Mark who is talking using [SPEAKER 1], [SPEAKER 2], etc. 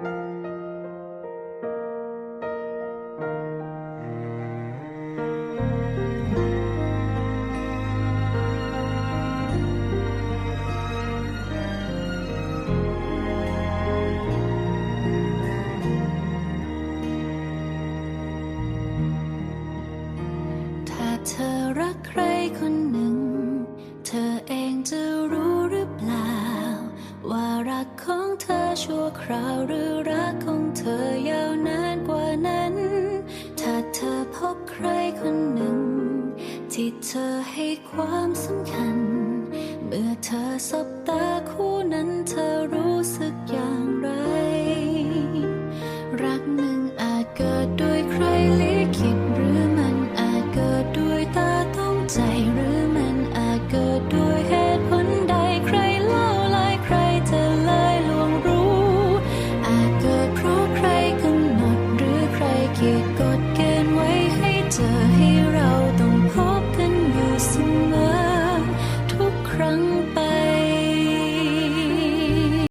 [SPEAKER 1] เธอรักใครคนหนึ่ง ของเธอชั่วคราวหรือรักของเธอยาวนานกว่านั้น ถ้าเธอพบใครคนหนึ่ง ที่เธอให้ความสำคัญ เมื่อเธอสบตาคู่นั้นเธอรู้สึกอย่าง 等